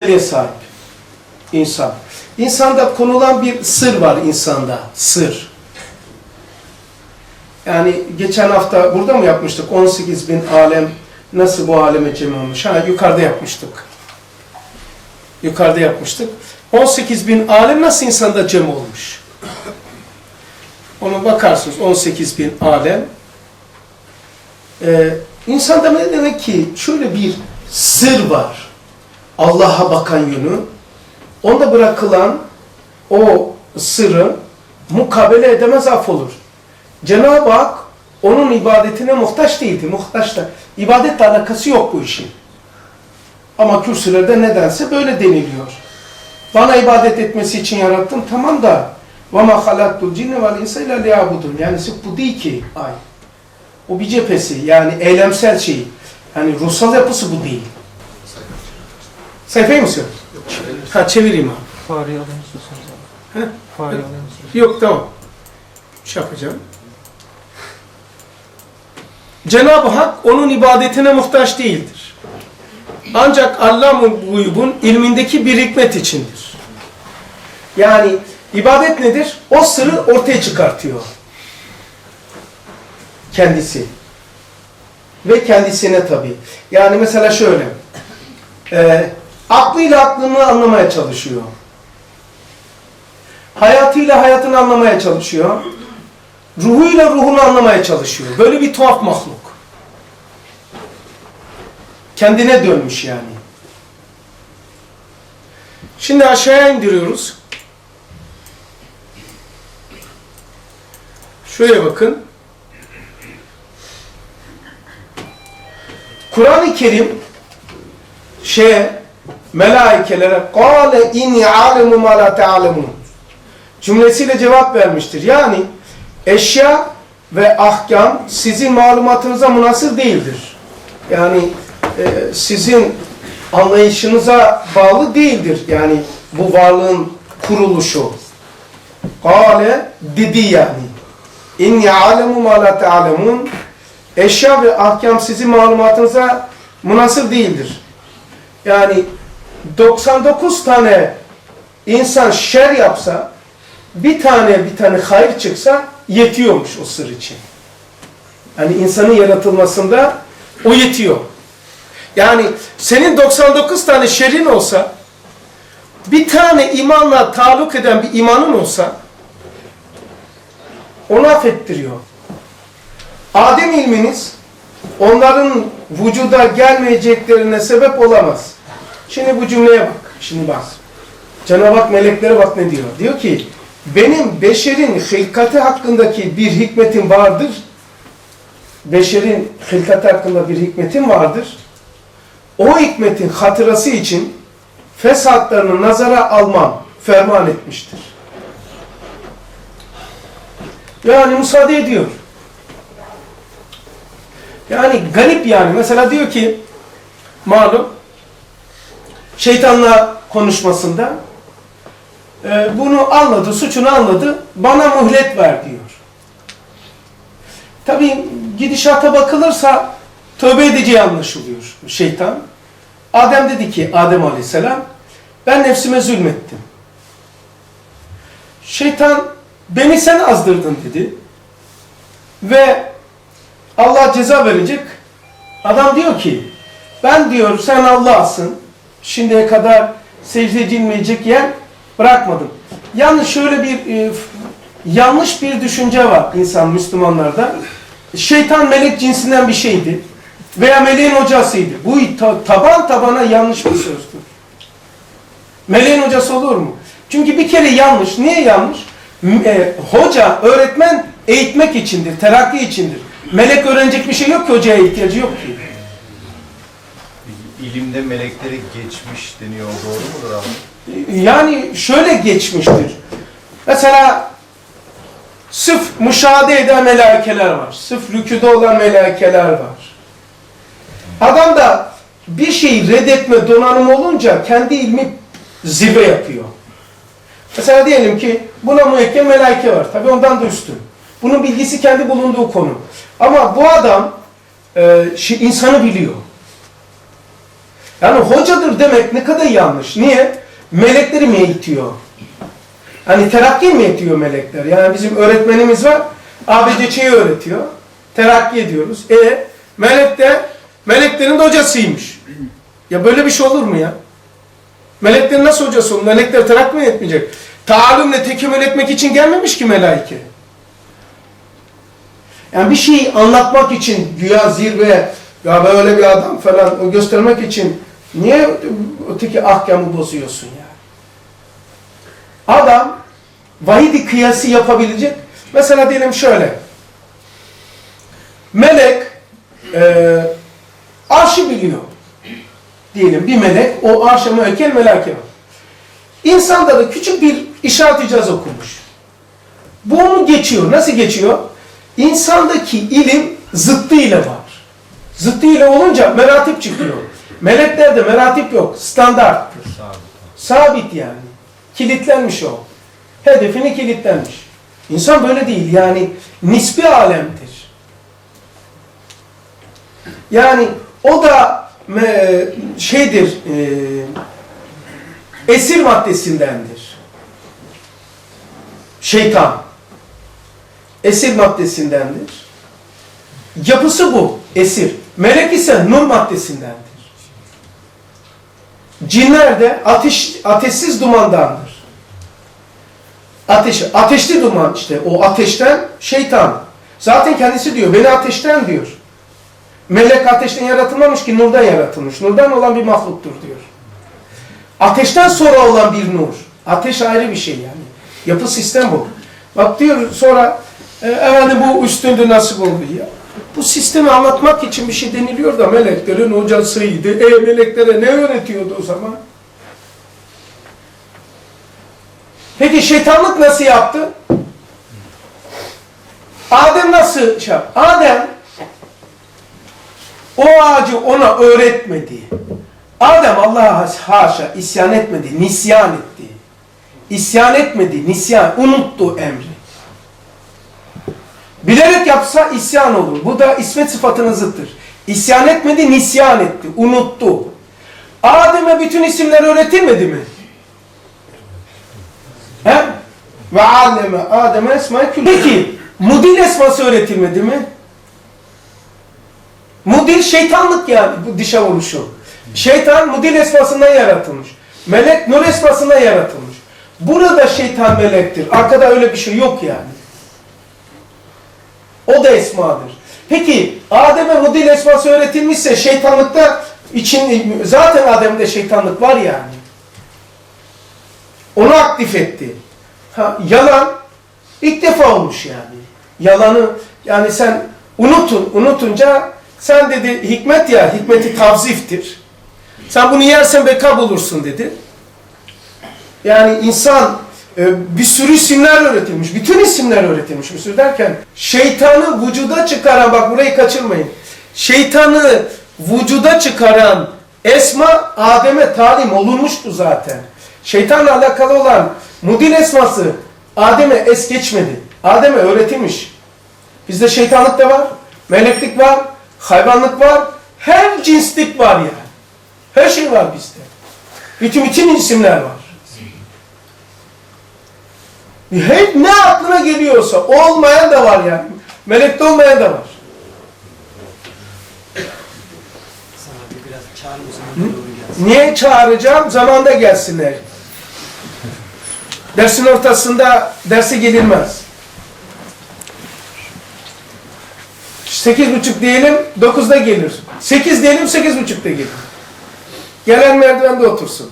özelliğe sahip insan. İnsanda konulan bir sır var insanda. Sır. Yani geçen hafta burada mı yapmıştık? 18 bin alem nasıl bu aleme cem olmuş? Ha yukarıda yapmıştık. Yukarıda yapmıştık. 18 bin alem nasıl insanda cem olmuş? Ona bakarsınız 18 bin alem. Ee, insanda ne demek ki şöyle bir sır var. Allah'a bakan yönü. Onda bırakılan o sırrı mukabele edemez affolur. Cenab-ı Hak onun ibadetine muhtaç değildi. Muhtaç da. İbadetle alakası yok bu işin. Ama kürsülerde nedense böyle deniliyor. Bana ibadet etmesi için yarattım tamam da وَمَا خَلَقْتُ الْجِنَّ وَالْاِنْسَ اِلَّا لِيَعْبُدُونَ Yani sırf bu değil ki ay. O bir cephesi yani eylemsel şey. Yani ruhsal yapısı bu değil. Sayfayı mı söylüyorsun? Ha çevireyim abi. Fareyi alır mısınız? He? Fareyi alır mısınız? Yok tamam. Şey yapacağım. Cenab-ı Hak onun ibadetine muhtaç değildir. Ancak Allah-ı Guyub'un ilmindeki bir hikmet içindir. Yani ibadet nedir? O sırrı ortaya çıkartıyor. Kendisi. Ve kendisine tabi. Yani mesela şöyle. E, aklıyla aklını anlamaya çalışıyor. Hayatıyla hayatını anlamaya çalışıyor. Ruhuyla ruhunu anlamaya çalışıyor. Böyle bir tuhaf mahluk. Kendine dönmüş yani. Şimdi aşağıya indiriyoruz. Şöyle bakın. Kur'an-ı Kerim şey melaikelere kâle inni âlemu mâ lâ cümlesiyle cevap vermiştir. Yani eşya ve ahkam sizin malumatınıza münasır değildir. Yani e, sizin anlayışınıza bağlı değildir. Yani bu varlığın kuruluşu. Kale dedi yani. İnni alemu ma la te'alemun. Eşya ve ahkam sizin malumatınıza münasır değildir. Yani 99 tane insan şer yapsa bir tane bir tane hayır çıksa yetiyormuş o sır için. Yani insanın yaratılmasında o yetiyor. Yani senin 99 tane şerin olsa bir tane imanla taluk eden bir imanın olsa onu affettiriyor. Adem ilminiz onların vücuda gelmeyeceklerine sebep olamaz. Şimdi bu cümleye bak. Şimdi bak. Cenab-ı Hak meleklere bak ne diyor. Diyor ki benim beşerin hilkati hakkındaki bir hikmetim vardır. Beşerin hilkati hakkında bir hikmetim vardır. O hikmetin hatırası için fesatlarını nazara almam ferman etmiştir. Yani müsaade ediyor. Yani garip yani. Mesela diyor ki malum şeytanla konuşmasında e, bunu anladı, suçunu anladı, bana muhlet ver diyor. Tabi gidişata bakılırsa tövbe edeceği anlaşılıyor şeytan. Adem dedi ki, Adem aleyhisselam, ben nefsime zulmettim. Şeytan, beni sen azdırdın dedi. Ve Allah ceza verecek. Adam diyor ki, ben diyor sen Allah'sın, şimdiye kadar secde edilmeyecek yer bırakmadım. Yalnız şöyle bir e, yanlış bir düşünce var insan Müslümanlarda. Şeytan melek cinsinden bir şeydi. Veya meleğin hocasıydı. Bu ta, taban tabana yanlış bir sözdür. Meleğin hocası olur mu? Çünkü bir kere yanlış. Niye yanlış? E, hoca, öğretmen eğitmek içindir, terakki içindir. Melek öğrenecek bir şey yok ki hocaya ihtiyacı yok ki. İlimde melekleri geçmiş deniyor. Doğru mudur abi? Yani şöyle geçmiştir. Mesela sırf müşahede eden melaikeler var. Sırf rüküde olan melaikeler var. Adam da bir şeyi reddetme donanımı olunca kendi ilmi zirve yapıyor. Mesela diyelim ki buna müekkem melaike var. Tabi ondan da üstün. Bunun bilgisi kendi bulunduğu konu. Ama bu adam e, şey, insanı biliyor. Yani hocadır demek ne kadar yanlış. Niye? Melekleri mi eğitiyor? Hani terakki mi eğitiyor melekler? Yani bizim öğretmenimiz var. ABC'yi öğretiyor. Terakki ediyoruz. E melek de meleklerin de hocasıymış. Ya böyle bir şey olur mu ya? Meleklerin nasıl hocası olur? Melekler terakki mi etmeyecek? Taallümle tekemmül etmek için gelmemiş ki melaike. Yani bir şeyi anlatmak için güya zirve, ya böyle bir adam falan o göstermek için niye öteki ahkamı bozuyorsun ya? Adam vahidi kıyası yapabilecek. Mesela diyelim şöyle. Melek e, arşı biliyor. Diyelim bir melek o arşa müekkel melake var. İnsanda da küçük bir işaret icaz okumuş. Bu onu geçiyor. Nasıl geçiyor? İnsandaki ilim zıttıyla var. Zıttıyla olunca meratip çıkıyor. Meleklerde meratip yok. Standarttır. Sabit yani. Kilitlenmiş o. Hedefini kilitlenmiş. İnsan böyle değil. Yani nispi alemdir. Yani o da me- şeydir, e, esir maddesindendir. Şeytan. Esir maddesindendir. Yapısı bu, esir. Melek ise nur maddesindendir. Cinler de ateş, ateşsiz dumandandır. Ateş, ateşli duman işte o ateşten şeytan. Zaten kendisi diyor beni ateşten diyor. Melek ateşten yaratılmamış ki nurdan yaratılmış. Nurdan olan bir mahluktur diyor. Ateşten sonra olan bir nur. Ateş ayrı bir şey yani. Yapı sistem bu. Bak diyor sonra e, efendim bu üstünde nasip oldu ya. Bu sistemi anlatmak için bir şey deniliyor da meleklerin hocasıydı. E meleklere ne öğretiyordu o zaman? Peki şeytanlık nasıl yaptı? Adem nasıl şey yaptı? Adem o ağacı ona öğretmedi. Adem Allah'a haşa isyan etmedi, nisyan etti. İsyan etmedi, nisyan, unuttu emri. Bilerek yapsa isyan olur. Bu da ismet sıfatının zıttır. İsyan etmedi, nisyan etti, unuttu. Adem'e bütün isimler öğretilmedi mi? He? Ve alleme Adem'e esmayı kül. Peki, mudil esması öğretilmedi mi? Mudil şeytanlık yani bu dişe oluşu. Şeytan mudil esmasından yaratılmış. Melek nur esmasından yaratılmış. Burada şeytan melektir. Arkada öyle bir şey yok yani. O da esmadır. Peki Adem'e mudil esması öğretilmişse şeytanlıkta için zaten Adem'de şeytanlık var yani. Onu aktif etti. Ha, yalan ilk defa olmuş yani. Yalanı yani sen unutun, unutunca sen dedi hikmet ya, hikmeti tavziftir. Sen bunu yersen beka bulursun dedi. Yani insan bir sürü isimler öğretilmiş. Bütün isimler öğretilmiş. Bir sürü derken şeytanı vücuda çıkaran, bak burayı kaçırmayın. Şeytanı vücuda çıkaran esma Adem'e talim olunmuştu zaten. Şeytanla alakalı olan mudil esması Adem'e es geçmedi. Adem'e öğretilmiş. Bizde şeytanlık da var, meleklik var, hayvanlık var, her cinslik var yani. Her şey var bizde. Bütün bütün isimler var. Hep ne aklına geliyorsa olmayan da var yani. Melekte olmayan da var. Niye çağıracağım? Zamanda gelsinler. Dersin ortasında derse gelilmez. Sekiz buçuk diyelim, dokuzda gelir. Sekiz diyelim, sekiz buçukta gelir. Gelen merdivende otursun.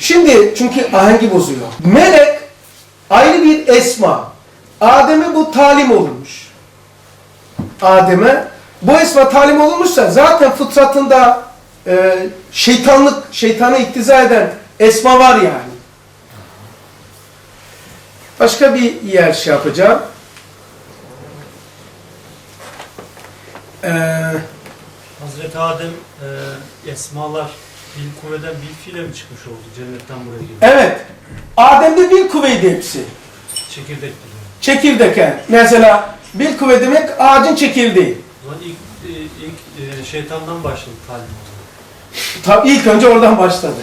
Şimdi çünkü ahengi bozuyor. Melek ayrı bir esma. Adem'e bu talim olunmuş. Adem'e bu esma talim olunmuşsa zaten fıtratında e, şeytanlık, şeytanı iktiza eden esma var yani. Başka bir yer şey yapacağım. Eee Hazreti Adem e, esmalar bil kuvveden bil fiile mi çıkmış oldu cennetten buraya girdi? evet. Adem'de bir kuvveydi hepsi. Çekirdek gibi. Çekirdeken. Mesela bir kuvve demek ağacın çekirdeği. O zaman ilk, e, ilk e, şeytandan başladı talim. Tabii ilk önce oradan başladı.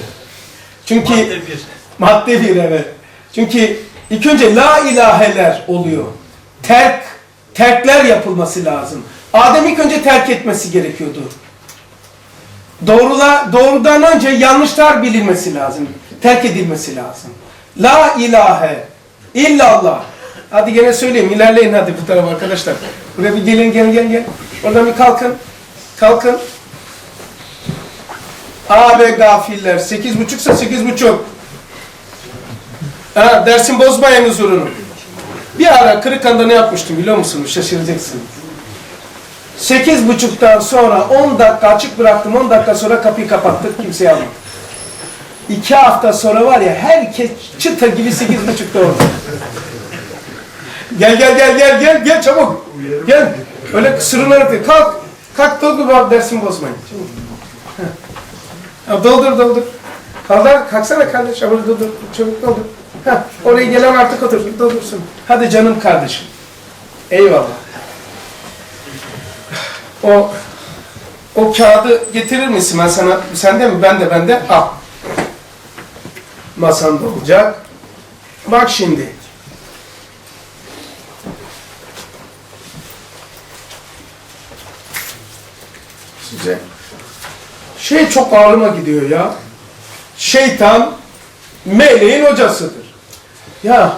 Çünkü Madde bir. madde bir evet. Çünkü ilk önce la ilaheler oluyor. Terk, terkler yapılması lazım. Adem ilk önce terk etmesi gerekiyordu. Doğrula, doğrudan önce yanlışlar bilinmesi lazım. Terk edilmesi lazım. La ilahe illallah. Hadi gene söyleyeyim. ilerleyin hadi bu tarafa arkadaşlar. Buraya bir gelin gelin gelin gelin. Oradan bir kalkın. Kalkın. Abi gafiller. Sekiz buçuksa sekiz buçuk. Ha, dersin bozmayın huzurunu. Bir ara Kırıkhan'da ne yapmıştım biliyor musunuz? Şaşıracaksınız. Sekiz buçuktan sonra 10 dakika açık bıraktım. 10 dakika sonra kapıyı kapattık. Kimseyi almadık. İki hafta sonra var ya herkes çıta gibi sekiz buçukta orada. Gel gel gel gel gel gel çabuk. Gel. Öyle sırınarak değil. Kalk. Kalk doldur bak dersin bozmayın. Çabuk. Doldur doldur. Kaldır, kalksana kardeş. Ama doldur. Çabuk doldur. Heh. Oraya gelen artık otur. Doldursun. Hadi canım kardeşim. Eyvallah. O o kağıdı getirir misin? Ben sana, sende mi? Ben de, ben de. Al. Masanda olacak. Bak şimdi. Size. Şey çok ağrıma gidiyor ya. Şeytan meleğin hocasıdır. Ya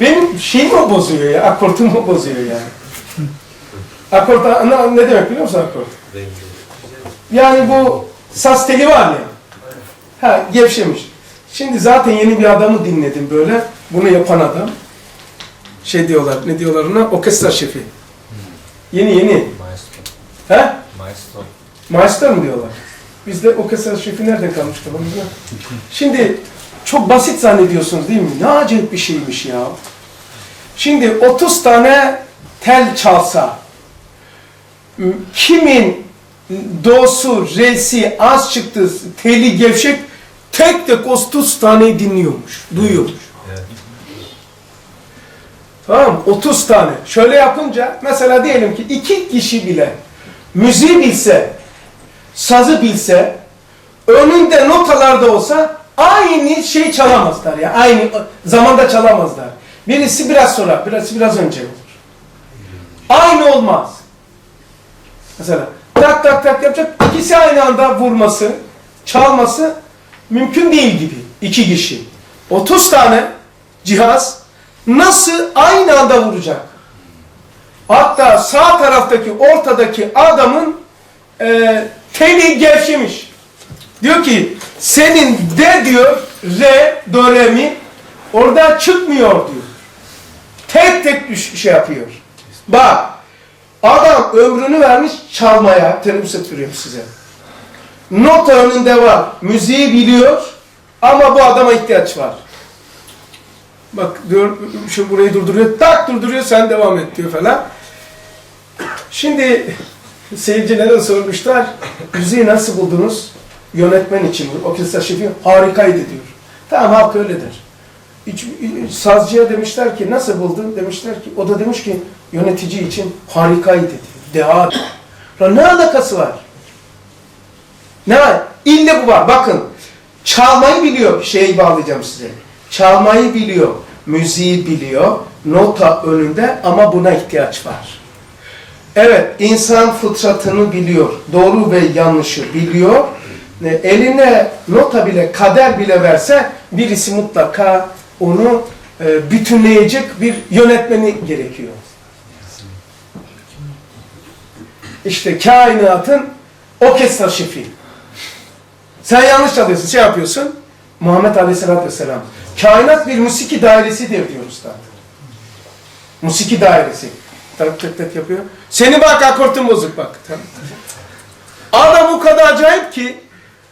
benim şeyimi bozuyor ya, akortumu bozuyor yani. Akort ne, ne demek biliyor musun akort? Yani bu saz teli var ya. Ha gevşemiş. Şimdi zaten yeni bir adamı dinledim böyle. Bunu yapan adam. Şey diyorlar, ne diyorlar ona? Orkestra şefi. Yeni yeni. Maestro. He? Maestro. Maestro mu diyorlar? Bizde orkestra şefi nereden kalmıştı? Şimdi çok basit zannediyorsunuz değil mi? Ne acayip bir şeymiş ya. Şimdi 30 tane tel çalsa, kimin dosu, resi az çıktı, teli gevşek, tek tek 30 tane dinliyormuş, duyuyormuş. Evet. Tamam mı? 30 tane. Şöyle yapınca mesela diyelim ki iki kişi bile müziği bilse, sazı bilse, önünde notalarda olsa aynı şey çalamazlar ya. Aynı zamanda çalamazlar. Birisi biraz sonra, birisi biraz önce olur. Aynı olmaz. Mesela tak tak tak yapacak, ikisi aynı anda vurması, çalması mümkün değil gibi. iki kişi. 30 tane cihaz nasıl aynı anda vuracak? Hatta sağ taraftaki ortadaki adamın e, teli gevşemiş. Diyor ki senin de diyor re do re mi orada çıkmıyor diyor. Tek tek şey yapıyor. Bak adam ömrünü vermiş çalmaya teneffüs ettiriyorum size. Nota önünde var. Müziği biliyor ama bu adama ihtiyaç var. Bak diyor şu burayı durduruyor. Tak durduruyor sen devam et diyor falan. Şimdi seyircilere sormuşlar. Müziği nasıl buldunuz? Yönetmen için. Orkestra şefi harikaydı diyor. Tamam halk öyledir. Hiç, sazcıya demişler ki nasıl buldun? Demişler ki o da demiş ki yönetici için harikaydı. Deha. Lan ne alakası var? Ne var? İlle bu var. Bakın çalmayı biliyor. Şeyi bağlayacağım size. Çalmayı biliyor. Müziği biliyor. Nota önünde ama buna ihtiyaç var. Evet, insan fıtratını biliyor. Doğru ve yanlışı biliyor. Eline nota bile, kader bile verse birisi mutlaka onu e, bütünleyecek bir yönetmeni gerekiyor. İşte kainatın orkestra şefi. Sen yanlış çalıyorsun, şey yapıyorsun. Muhammed Aleyhisselatü Vesselam. Kainat bir musiki dairesidir diyor Üstad. Musiki dairesi. Tak tak tak yapıyor. Seni bak akortun bozuk bak. Adam o kadar acayip ki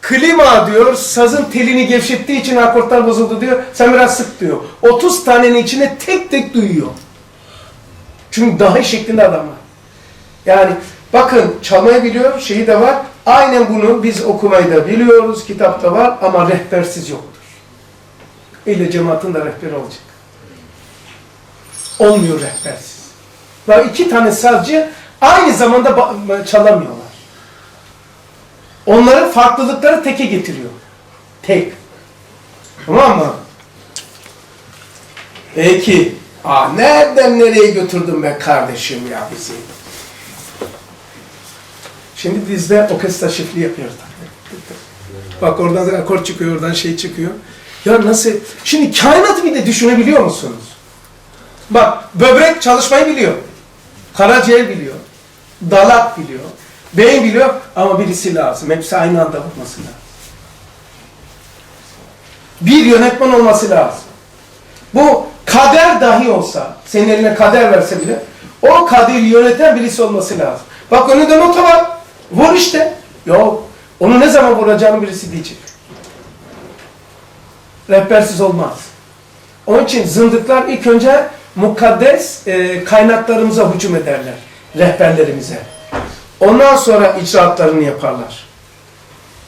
klima diyor sazın telini gevşettiği için akortlar bozuldu diyor. Sen biraz sık diyor. 30 tanenin içine tek tek duyuyor. Çünkü dahi şeklinde adam var. Yani bakın çalmayı biliyor, şeyi de var. Aynen bunu biz okumayı da biliyoruz, kitapta var ama rehbersiz yoktur. İlle cemaatin de rehber olacak. Olmuyor rehbersiz. Ve iki tane sazcı aynı zamanda çalamıyorlar. Onların farklılıkları teke getiriyor. Tek. Tamam mı? Peki. Aa, nereden nereye götürdün be kardeşim ya bizi? Şimdi dizde orkestra şifli yapıyoruz. Bak oradan da akor çıkıyor, oradan şey çıkıyor. Ya nasıl? Şimdi kainatı bir de düşünebiliyor musunuz? Bak böbrek çalışmayı biliyor. Karaciğer biliyor. Dalak biliyor. Beyin biliyor ama birisi lazım. Hepsi aynı anda lazım. Bir yönetmen olması lazım. Bu kader dahi olsa, senin eline kader verse bile, o kaderi yöneten birisi olması lazım. Bak önünde nota var. Vur işte. Yok. Onu ne zaman vuracağını birisi diyecek. Rehbersiz olmaz. Onun için zındıklar ilk önce mukaddes e, kaynaklarımıza hücum ederler. Rehberlerimize. Ondan sonra icraatlarını yaparlar.